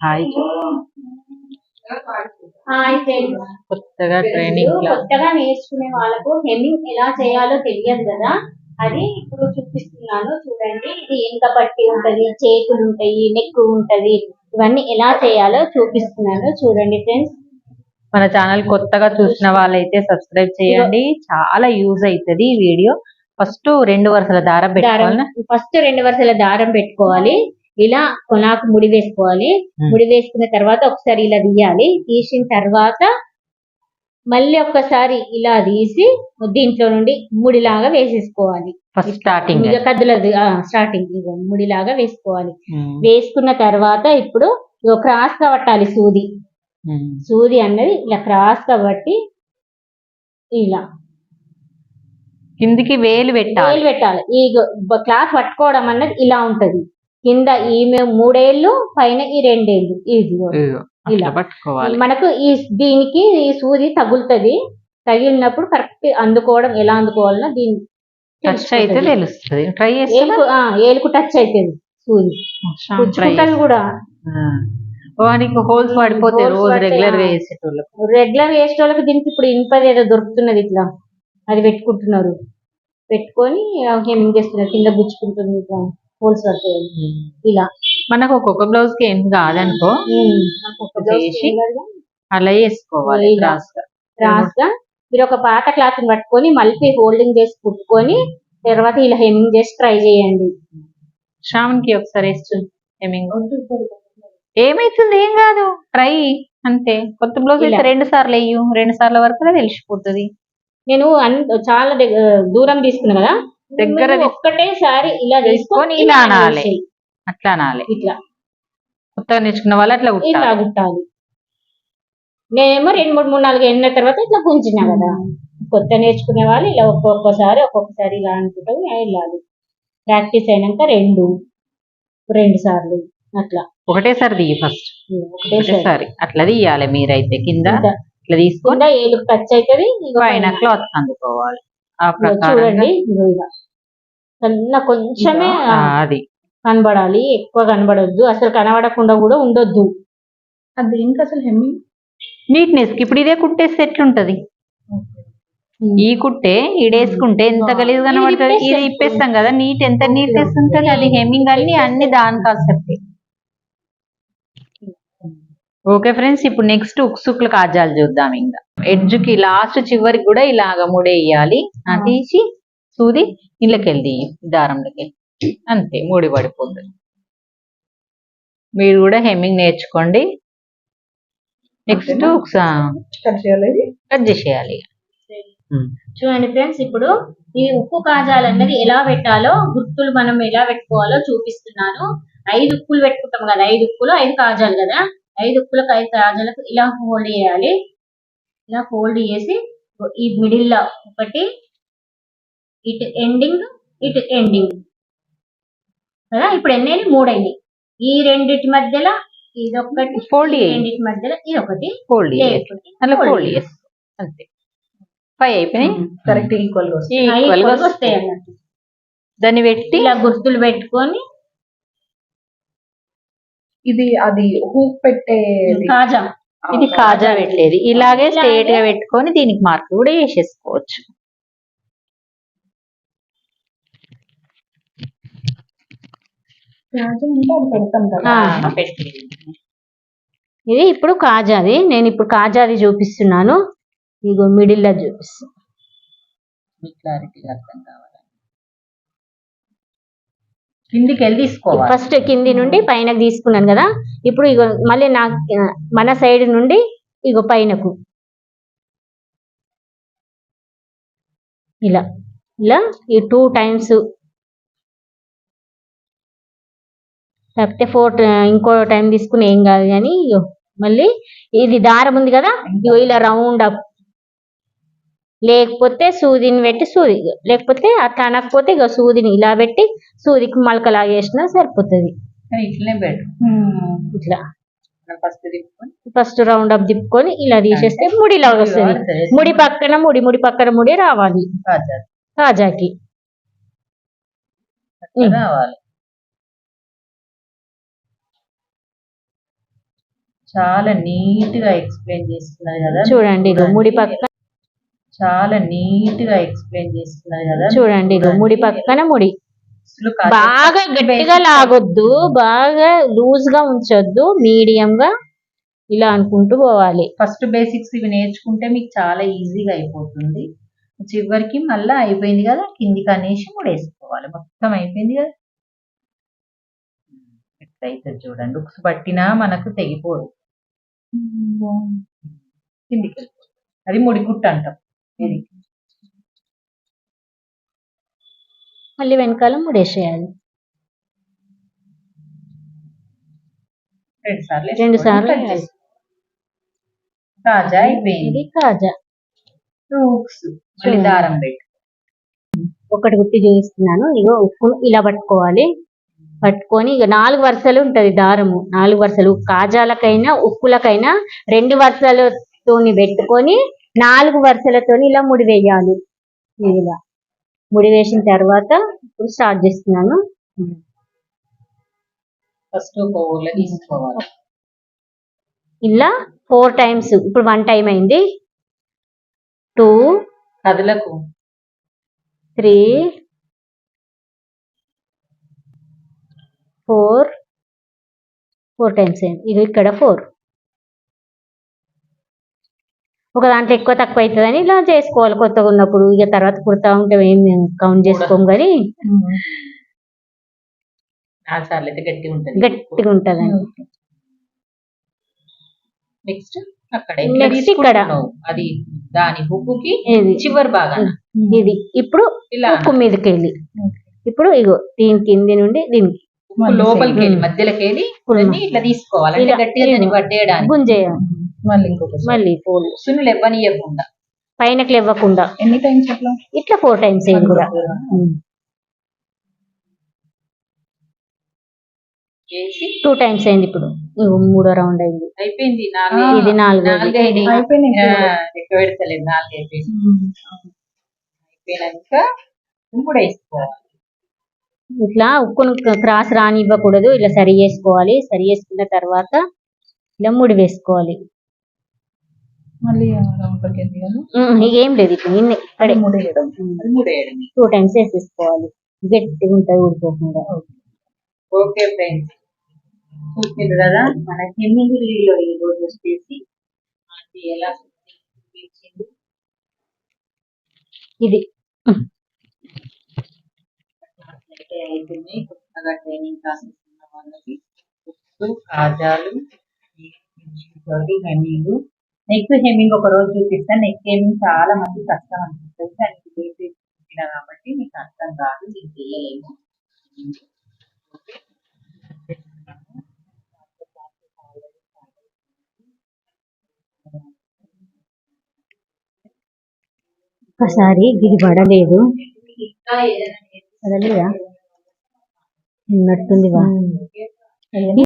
Hi. Hi friends. కొత్తగా training కొత్తగా నేర్చుకునే వాళ్ళకు హెమ్మింగ్ ఎలా చేయాలో తెలియదు కదా. అది ఇప్పుడు చూపిస్తున్నాను. చూడండి. ఇది వెనుక పట్టి ఉంటది చేతులు ఉంటాయి నెక్ ఉంటది. ఇవన్నీ ఎలా చేయాలో చూపిస్తున్నాను. చూడండి ఫ్రెండ్స్. మన ఛానల్ కొత్తగా చూసిన వాళ్ళైతే సబ్స్క్రైబ్ చేయండి. చాలా యూజ్ అవుతుంది ఈ వీడియో ఫస్ట్ రెండు వరుసల దారం దారం పెట్టుకోవాలి ఫస్ట్ రెండు వరుసల దారం పెట్టుకోవాలి. ఇలా కొనాకు ముడి వేసుకోవాలి. ముడి వేసుకున్న తర్వాత ఒకసారి ఇలా తీయాలి. తీసిన తర్వాత మళ్ళీ ఒక్కసారి ఇలా తీసి దీంట్లో నుండి ముడిలాగా వేసేసుకోవాలి. ఫస్ట్ స్టార్టింగ్ ఇక కదులదు. స్టార్టింగ్ ఇగో ముడిలాగా వేసుకోవాలి. వేసుకున్న తర్వాత ఇప్పుడు క్రాస్గా పట్టాలి సూది సూది అన్నది ఇలా క్రాస్గా పట్టి ఇలా. కిందికి వేలు పెట్టాలి. వేలు పెట్టాలి ఈ క్లాత్ పట్టుకోవడం అన్నది ఇలా ఉంటది. కింద ఈమె మూడేళ్ళు పైన ఈ రెండేళ్ళు. ఇదిగో ఇలా. పట్టుకోవాలి. మనకు ఈ దీనికి ఈ సూది తగులుతది. తగిలినప్పుడు కరెక్ట్ అందుకోవడం ఎలా అందుకోవాలనో దీని టచ్ అయితే తెలుస్తుంది. ట్రై చేస్తే ఏలుకు ఆ, ఏలుకు టచ్ అవుతుంది సూది. పుచ్చుకుంటది కూడా. వానికి హోల్స్ పడిపోతాయి Holes రోజు రెగ్యులర్గా. వేసేటోళ్ళకు. రెగ్యులర్ వేసే వాళ్ళకి దీనికి ఇప్పుడు ఇనుపది ఏదో దొరుకుతున్నది ఇట్లా. అది పెట్టుకుంటున్నారు. పెట్టుకొని హెమ్మింగ్ చేస్తున్నారు? కింద గుచ్చుకుంటుంది ఇట్లా. హోల్స్ ఇలా. మనకు ఒక్కొక్క బ్లౌజ్కి ఏం కాదనుకో చేసి అలా వేసుకోవాలి. క్రాస్గా క్రాస్గా మీరు ఒక పాత క్లాత్ని పట్టుకొని మళ్ళీ హోల్డింగ్ చేసి కుట్టుకొని తర్వాత ఇలా హెమ్మింగ్ చేసి ట్రై చేయండి. శ్రావణ్కి ఒకసారి హెమ్మింగ్ ఏమైతుంది? ఏం కాదు. ట్రై అంతే. కొత్త బ్లౌజ్ అయితే. రెండు సార్లు వేయు. రెండు సార్ల వరకు తెలిసిపోతుంది. నేను చాలా దూరం తీసుకున్నా కదా దగ్గర ఒక్కటేసారి ఇలా తీసుకొని ఇలా అనాలి. అట్లా అనాలి. ఇట్లా. కొత్తగా నేర్చుకున్న వాళ్ళు అట్లా కుట్టాలి గుట్టాలి నేనేమో రెండు మూడు మూడు నాలుగు ఎన్న తర్వాత ఇట్లా గుంజినా కదా. కొత్త నేర్చుకునే వాళ్ళు ఇలా ఒక్కొక్కసారి ఒక్కొక్కసారి ఇలా అనుకుంటూ వెళ్ళాలి. ప్రాక్టీస్ అయినాక రెండు రెండు సార్లు అట్లా. ఒకటేసారి తీయి ఫస్ట్. ఒకటేసారి. అట్లా తీయాలి మీరైతే. కింద ఇట్లా తీసుకొని కింద ఏలుకు టచ్ అవుతుంది ఇగో పైన. క్లాత్ అందుకోవాలి. చూడండి సన్న కొంచెమే అది. కనబడాలి ఎక్కువ కనబడొద్దు అసలు కనబడకుండా కూడా ఉండొద్దు. అది ఇంకా అసలు హెమ్మింగ్? నీట్నెస్కి ఇప్పుడు ఇదే కుట్టేస్తే ఎట్లుంటది ఈ కుట్టే ఈడేసుకుంటే ఎంత గలీజ్ కనబడుతుంది? ఇది ఇది ఇప్పేస్తాం కదా నీట్ ఎంత నీట్నెస్ ఉంటుంది? అది హెమ్మింగ్ అన్ని అన్ని దాని కాన్సెప్ట్. ఓకే ఫ్రెండ్స్ ఇప్పుడు నెక్స్ట్ ఉక్సుక్ల కాజాలు చూద్దాం ఇంకా. ఎడ్జ్కి లాస్ట్ చివరికి కూడా ఇలాగ ముడేయాలి ఆ తీసి సూది ఇళ్ళకెళ్ళి దారంలోకి అంతే ముడి పడిపోతుంది. మీరు కూడా హెమ్మింగ్ నేర్చుకోండి. నెక్స్ట్? కట్ చేసేయాలి చూడండి ఫ్రెండ్స్ ఇప్పుడు ఈ ఉప్పు కాజాలు అన్నది ఎలా పెట్టాలో గుర్తులు మనం ఎలా పెట్టుకోవాలో చూపిస్తున్నాను. ఐదు ఉప్పులు పెట్టుకుంటాం కదా ఐదు ఉప్పులు ఐదు కాజాలు కదా. ఐదు ఉప్పులకు ఐదు కాజాలకు ఇలా ఫోల్డ్ చేయాలి. ఇలా ఫోల్డ్ చేసి ఈ మిడిల్లో ఒకటి ఇటు ఎండింగ్ ఇటు ఎండింగ్ కదా? ఇప్పుడు ఎన్ని అయినాయి? మూడు అయినాయి. ఈ రెండిటి మధ్యలో ఇది ఒకటి Fold ఈ చేయి. రెండిటి మధ్యలో ఇది ఒకటి. ఫోల్డ్ అలా ఫోల్డ్ అంతే. ఫైవ్ అయిపోయినాయి. కరెక్ట్ ఈక్వల్ వస్తాయి అన్నట్టు. దాన్ని పెట్టి ఇలా గుర్తులు పెట్టుకొని ఇది అది హూక్ పెట్టే కాజా. ఇది కాజా పెట్టేది ఇలాగే స్ట్రేట్గా పెట్టుకొని దీనికి మార్క్ కూడా వేసేసుకోవచ్చు. ఇది ఇప్పుడు కాజాది. నేను ఇప్పుడు కాజాది చూపిస్తున్నాను. ఇగో మిడిల్లో చూపిస్తాను మీకు క్లారిటీగా అర్థం కావాలి. కిందికి వెళ్ళి తీసుకోవాలి. ఫస్ట్ కింది నుండి పైనకు తీసుకున్నాను కదా ఇప్పుడు ఇగో మళ్ళీ నా మన సైడ్ నుండి ఇగో పైనకు. ఇలా ఇలా ఈ టూ టైమ్స్. లేకపోతే ఫోర్ ఇంకో టైం తీసుకుని ఏం కాదు కానీ మళ్ళీ ఇది దారం ఉంది కదా ఇలా రౌండ్ అప్. లేకపోతే సూదిని పెట్టి సూది లేకపోతే అట్లా అనకపోతే ఇక సూదిని ఇలా పెట్టి సూదికి మలకలాగేసినా సరిపోతుంది. ఇట్లా. ఫస్ట్ రౌండ్ అప్ తిప్పుకొని ఇలా తీసేస్తే ముడి లాగా వస్తుంది. ముడి పక్కన ముడి ముడి పక్కన ముడి రావాలి. కాజా కాజాకి. చాలా నీట్గా ఎక్స్ప్లెయిన్ చేస్తున్నారు కదా. చూడండి ముడి పక్క చాలా నీట్గా ఎక్స్ప్లెయిన్ చేస్తున్నారు కదా. చూడండి ఇగో ముడి పక్కన ముడి. బాగా గట్టిగా లాగొద్దు బాగా లూజ్గా ఉంచొద్దు మీడియం గా ఇలా అనుకుంటూ పోవాలి. ఫస్ట్ బేసిక్స్ ఇవి నేర్చుకుంటే మీకు చాలా ఈజీగా అయిపోతుంది. చివరికి మళ్ళీ అయిపోయింది కదా కిందికి అనేసి ముడేసుకోవాలి. మొత్తం అయిపోయింది కదా. ఎట్లయితే చూడండి ఉక్స్ పట్టినా మనకు తెగిపోదు. కిందికి వెళ్ళిపోతుంది అది ముడి కుట్టు ఇది మళ్ళీ వెనకాల ముడేసేయాలి. రెండు సార్లు అయిపోయింది. ఇది కాజా. మళ్ళీ. దారం పెట్టి. ఒకటి గుర్తి చూపిస్తున్నాను ఇగో ఉక్కు ఇలా పట్టుకోవాలి. పట్టుకొని ఇక నాలుగు వరుసలు ఉంటది దారము. నాలుగు వరుసలు. కాజాలకైనా ఉక్కులకైనా రెండు వరుసలతోని పెట్టుకొని నాలుగు వరుసలతోని ఇలా ముడి వేయాలి. ఇలా ముడి వేసిన తర్వాత ఇప్పుడు స్టార్ట్ చేస్తున్నాను. ఫస్ట్ తీసుకోవాలి. ఇలా ఫోర్ టైమ్స్ ఇప్పుడు వన్ టైం అయింది. టూ కదులకు. త్రీ ఫోర్ ఫోర్ టైమ్స్ అయింది. ఇది ఇక్కడ ఫోర్ ఒక దాంట్లో ఎక్కువ తక్కువ అవుతుందని ఇలా చేసుకోవాలి కొత్తగా ఉన్నప్పుడు. ఇక తర్వాత కుడతా ఉంటే ఏం కౌంట్ చేసుకోం కానీ ఉంటది. గట్టిగా ఉంటదండి. నెక్స్ట్ ఇక్కడ. అది దాని బుక్కుకి ఇది చివరి భాగాన. ఇది. ఇప్పుడు ఇలా ఉక్కు మీదకి వెళ్ళి ఇప్పుడు ఇగో దీని కింది నుండి దీనికి. లోపలికి వెళ్ళి. మధ్యలోకి వెళ్ళి ఇట్లా తీసుకోవాలి. గుంజేయాలి మళ్ళీ సున్నులు ఇవ్వనియకుండా పైనకి ఇవ్వకుండా ఎన్ని టైమ్స్ అట్లా ఇట్లా ఫోర్ టైమ్స్ అయింది కూడా. టూ టైమ్స్ అయింది ఇప్పుడు. మూడో రౌండ్ అయింది. అయిపోయింది నాలుగు ఇది పెడతలేదు అయిపోయింది. అయిపోయినాక ఇప్పుడు వేసుకోవాలి. ఇట్లా ఉక్కును క్రాస్ రానివ్వకూడదు. ఇలా సరి చేసుకోవాలి. సరి చేసుకున్న తర్వాత ఇలా ముడి వేసుకోవాలి. మళ్ళీ వెళ్ళి ఏం లేదు ఇప్పుడు ఇక్కడే ముడేయడం. టూ టైమ్స్ వేసేసుకోవాలి. గట్టిగా ఉంటుంది ఊడిపోకుండా ఓకే. ఫ్రెండ్స్. చూసిండ్రు కదా? మన వీడియో ఈ రోజు వచ్చేసి అది ఎలా చూపించింది ఇది. కొత్తగా ట్రైనింగ్ క్లాసెస్ ఉన్న వాళ్ళకి బుక్స్ కాజాలు నెక్ హెమ్మింగ్ ఒక రోజు చూపిస్తాను నెక్ హెమ్మింగ్ చాలా మంది కష్టం అనిపిస్తుంది. దానికి కాబట్టి మీకు అర్థం కాదు. మీకు చేయలేము. ఒకసారి గిది పడలేదు. పడలేదా? ఉన్నట్టుంది